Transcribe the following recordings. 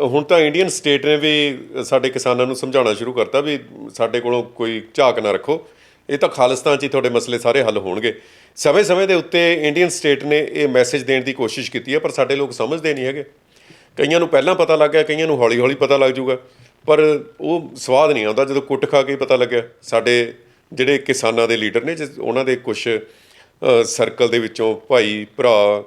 ਹੁਣ ਤਾਂ Indian state ਨੇ ਵੀ ਸਾਡੇ ਕਿਸਾਨਾਂ ਨੂੰ ਸਮਝਾਉਣਾ ਸ਼ੁਰੂ ਕਰਤਾ ਵੀ ਸਾਡੇ ਕੋਲੋਂ ਕੋਈ ਝਾਕ ਨਾ ਰੱਖੋ। ਇਹ ਤਾਂ ਖਾਲਿਸਤਾਨ 'ਚ ਹੀ ਤੁਹਾਡੇ ਮਸਲੇ ਸਾਰੇ ਹੱਲ ਹੋਣਗੇ। ਸਮੇਂ-ਸਮੇਂ ਦੇ ਉੱਤੇ ਇੰਡੀਅਨ ਸਟੇਟ ਨੇ ਇਹ ਮੈਸੇਜ ਦੇਣ ਦੀ ਕੋਸ਼ਿਸ਼ ਕੀਤੀ ਹੈ, ਪਰ ਸਾਡੇ ਲੋਕ ਸਮਝਦੇ ਨਹੀਂ ਹੈਗੇ। ਕਈਆਂ ਨੂੰ ਪਹਿਲਾਂ ਪਤਾ ਲੱਗ ਗਿਆ, ਕਈਆਂ ਨੂੰ ਹੌਲੀ-ਹੌਲੀ ਪਤਾ ਲੱਗ ਜਾਊਗਾ। ਪਰ ਉਹ ਸਵਾਦ ਨਹੀਂ ਆਉਂਦਾ ਜਦੋਂ ਕੁੱਟ ਖਾ ਕੇ ਪਤਾ ਲੱਗਿਆ। ਸਾਡੇ ਜਿਹੜੇ ਕਿਸਾਨਾਂ ਦੇ ਲੀਡਰ ਨੇ, ਜਿਸ- ਉਹਨਾਂ ਦੇ ਕੁਝ ਸਰਕਲ ਦੇ ਵਿੱਚੋਂ ਭਾਈ, ਭਰਾ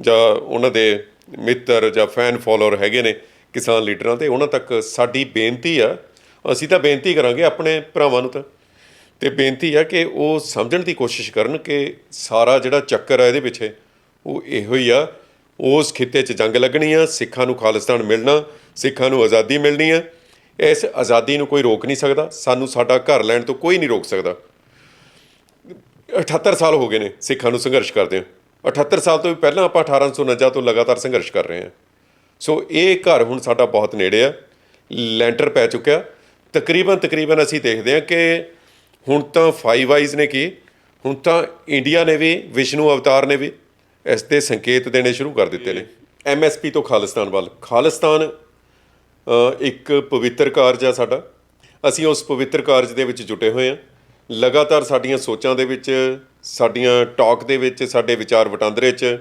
ਜਾਂ ਉਹਨਾਂ ਦੇ ਮਿੱਤਰ ਜਾਂ ਫੈਨ ਫੋਲੋਅਰ ਹੈਗੇ ਨੇ ਕਿਸਾਨ ਲੀਡਰਾਂ ਤੇ, ਉਹਨਾਂ ਤੱਕ ਸਾਡੀ ਬੇਨਤੀ ਆ, ਅਸੀਂ ਤਾਂ ਬੇਨਤੀ ਕਰਾਂਗੇ ਆਪਣੇ ਭਰਾਵਾਂ ਨੂੰ ਤਾਂ। ਤੇ ਬੇਨਤੀ ਆ ਕਿ ਉਹ ਸਮਝਣ ਦੀ ਕੋਸ਼ਿਸ਼ ਕਰਨ ਕਿ ਸਾਰਾ ਜਿਹੜਾ ਚੱਕਰ ਆ ਇਹਦੇ ਪਿੱਛੇ, ਉਹ ਇਹੋ ਹੀ ਆ। ਉਸ ਖਿੱਤੇ 'ਚ ਜੰਗ ਲੱਗਣੀ ਆ, ਸਿੱਖਾਂ ਨੂੰ ਖਾਲਿਸਤਾਨ ਮਿਲਣਾ, ਸਿੱਖਾਂ ਨੂੰ ਆਜ਼ਾਦੀ ਮਿਲਣੀ ਆ। ਇਸ ਆਜ਼ਾਦੀ ਨੂੰ ਕੋਈ ਰੋਕ ਨਹੀਂ ਸਕਦਾ, ਸਾਨੂੰ ਸਾਡਾ ਘਰ ਲੈਣ ਤੋਂ ਕੋਈ ਨਹੀਂ ਰੋਕ ਸਕਦਾ। 78 ਸਾਲ ਹੋ ਗਏ ਨੇ ਸਿੱਖਾਂ ਨੂੰ ਸੰਘਰਸ਼ ਕਰਦੇ ਆ 78 ਸਾਲ ਤੋਂ ਵੀ ਪਹਿਲਾਂ ਆਪਾਂ 1849 ਤੋਂ ਲਗਾਤਾਰ ਸੰਘਰਸ਼ ਕਰ ਰਹੇ ਹਾਂ। ਸੋ ਇਹ ਘਰ ਹੁਣ ਸਾਡਾ ਬਹੁਤ ਨੇੜੇ ਆ, ਲੈਂਟਰ ਪੈ ਚੁੱਕਿਆ। ਤਕਰੀਬਨ ਤਕਰੀਬਨ ਅਸੀਂ ਦੇਖਦੇ ਹਾਂ ਕਿ ਹੁਣ ਤਾਂ ਫਾਈਵ ਆਈਜ਼ ਨੇ ਕੀ, ਹੁਣ ਤਾਂ ਇੰਡੀਆ ਨੇ ਵੀ ਵਿਸ਼ਨੂੰ ਅਵਤਾਰ ਨੇ ਵੀ ਇਸ ਦੇ ਸੰਕੇਤ ਦੇਣੇ ਸ਼ੁਰੂ ਕਰ ਦਿੱਤੇ ਨੇ। ਐਮਐਸਪੀ ਤੋਂ ਖਾਲਿਸਤਾਨ ਵੱਲ। ਖਾਲਿਸਤਾਨ ਇੱਕ ਪਵਿੱਤਰ ਕਾਰਜ ਆ ਸਾਡਾ। ਅਸੀਂ ਉਸ ਪਵਿੱਤਰ ਕਾਰਜ ਦੇ ਵਿੱਚ ਜੁਟੇ ਹੋਏ ਹਾਂ। ਲਗਾਤਾਰ ਸਾਡੀਆਂ ਸੋਚਾਂ ਦੇ ਵਿੱਚ ਸਾਡੀਆਂ ਟਾਕ ਦੇ ਵਿੱਚ, ਸਾਡੇ ਵਿਚਾਰ ਵਟਾਂਦਰੇ 'ਚ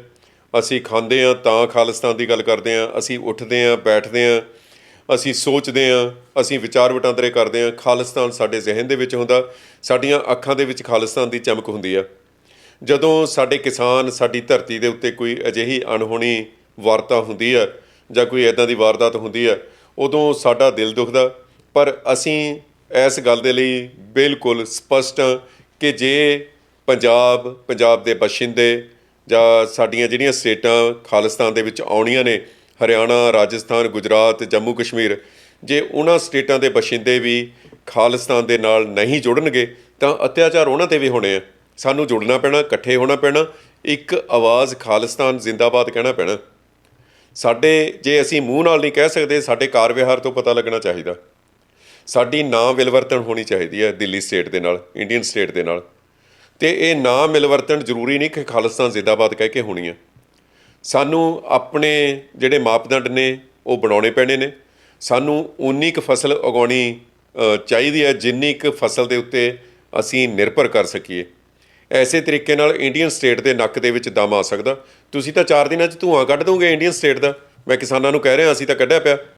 ਅਸੀਂ ਖਾਂਦੇ ਹਾਂ, ਤਾਂ ਖਾਲਿਸਤਾਨ ਦੀ ਗੱਲ ਕਰਦੇ ਹਾਂ, ਅਸੀਂ ਉੱਠਦੇ ਹਾਂ, ਬੈਠਦੇ ਹਾਂ, ਅਸੀਂ ਸੋਚਦੇ ਹਾਂ, ਅਸੀਂ ਵਿਚਾਰ ਵਟਾਂਦਰੇ ਕਰਦੇ ਹਾਂ, ਖਾਲਿਸਤਾਨ ਸਾਡੇ ਜ਼ਿਹਨ ਦੇ ਵਿੱਚ ਹੁੰਦਾ, ਸਾਡੀਆਂ ਅੱਖਾਂ ਦੇ ਵਿੱਚ ਖਾਲਿਸਤਾਨ ਦੀ ਚਮਕ ਹੁੰਦੀ ਆ। ਜਦੋਂ ਸਾਡੇ ਕਿਸਾਨ, ਸਾਡੀ ਧਰਤੀ ਦੇ ਉੱਤੇ ਕੋਈ ਅਜਿਹੀ ਅਣਹੋਣੀ ਵਾਰਤਾ ਹੁੰਦੀ ਆ, ਜਾਂ ਕੋਈ ਐਦਾਂ ਦੀ ਵਾਰਦਾਤ ਹੁੰਦੀ ਹੈ ਉਦੋਂ ਸਾਡਾ ਦਿਲ ਦੁਖਦਾ। ਪਰ ਅਸੀਂ ਇਸ ਗੱਲ ਦੇ ਲਈ ਬਿਲਕੁਲ ਸਪਸ਼ਟ ਹਾਂ ਕਿ ਜੇ ਪੰਜਾਬ ਪੰਜਾਬ ਦੇ ਬਸ਼ਿੰਦੇ ਜਾਂ ਸਾਡੀਆਂ ਜਿਹੜੀਆਂ ਸਟੇਟਾਂ ਖਾਲਿਸਤਾਨ ਦੇ ਵਿੱਚ ਆਉਣੀਆਂ ਨੇ, ਹਰਿਆਣਾ, ਰਾਜਸਥਾਨ, ਗੁਜਰਾਤ, ਜੰਮੂ ਕਸ਼ਮੀਰ, ਜੇ ਉਹਨਾਂ ਸਟੇਟਾਂ ਦੇ ਬਸ਼ਿੰਦੇ ਵੀ ਖਾਲਿਸਤਾਨ ਦੇ ਨਾਲ ਨਹੀਂ ਜੁੜਨਗੇ, ਤਾਂ ਅਤਿਆਚਾਰ ਉਹਨਾਂ ਤੇ ਵੀ ਹੋਣੇ ਆ। ਸਾਨੂੰ ਜੁੜਨਾ ਪੈਣਾ, ਇਕੱਠੇ ਹੋਣਾ ਪੈਣਾ, ਇੱਕ ਆਵਾਜ਼ ਖਾਲਿਸਤਾਨ ਜ਼ਿੰਦਾਬਾਦ ਕਹਿਣਾ ਪੈਣਾ। ਸਾਡੇ, ਜੇ ਅਸੀਂ ਮੂੰਹ ਨਾਲ ਨਹੀਂ ਕਹਿ ਸਕਦੇ, ਸਾਡੇ ਕਾਰ ਵਿਹਾਰ ਤੋਂ ਪਤਾ ਲੱਗਣਾ ਚਾਹੀਦਾ। ਸਾਡੀ ਨਾਂ ਮਿਲਵਰਤਨ ਹੋਣੀ ਚਾਹੀਦੀ ਹੈ ਦਿੱਲੀ ਸਟੇਟ ਦੇ ਨਾਲ, ਇੰਡੀਅਨ ਸਟੇਟ ਦੇ ਨਾਲ। ਤੇ ਇਹ ਨਾ ਮਿਲਵਰਤਨ ਜ਼ਰੂਰੀ ਨਹੀਂ ਕਿ ਖਾਲਿਸਤਾਨ ਜ਼ਿੰਦਾਬਾਦ ਕਹਿ ਕੇ ਹੋਣੀ ਹੈ ਸਾਨੂੰ ਆਪਣੇ ਜਿਹੜੇ ਮਾਪਦੰਡ ਨੇ, ਉਹ ਬਣਾਉਣੇ ਪੈਣੇ ਨੇ। ਸਾਨੂੰ ਉਨੀ ਕੁ ਫਸਲ ਉਗਾਉਣੀ ਚਾਹੀਦੀ ਹੈ, ਜਿੰਨੀ ਕੁ ਫਸਲ ਦੇ ਉੱਤੇ ਅਸੀਂ ਨਿਰਭਰ ਕਰ ਸਕੀਏ। ਐਸੇ ਤਰੀਕੇ ਨਾਲ ਇੰਡੀਅਨ ਸਟੇਟ ਦੇ ਨੱਕ ਦੇ ਵਿੱਚ ਦਮ ਆ ਸਕਦਾ। ਤੁਸੀਂ ਤਾਂ 4 ਦਿਨਾਂ 'ਚ ਧੂਆਂ ਕੱਢ ਦੋਗੇ ਇੰਡੀਅਨ ਸਟੇਟ ਦਾ। ਮੈਂ ਕਿਸਾਨਾਂ ਨੂੰ ਕਹਿ ਰਿਹਾ, ਅਸੀਂ ਤਾਂ ਕੱਢਿਆ ਪਿਆ।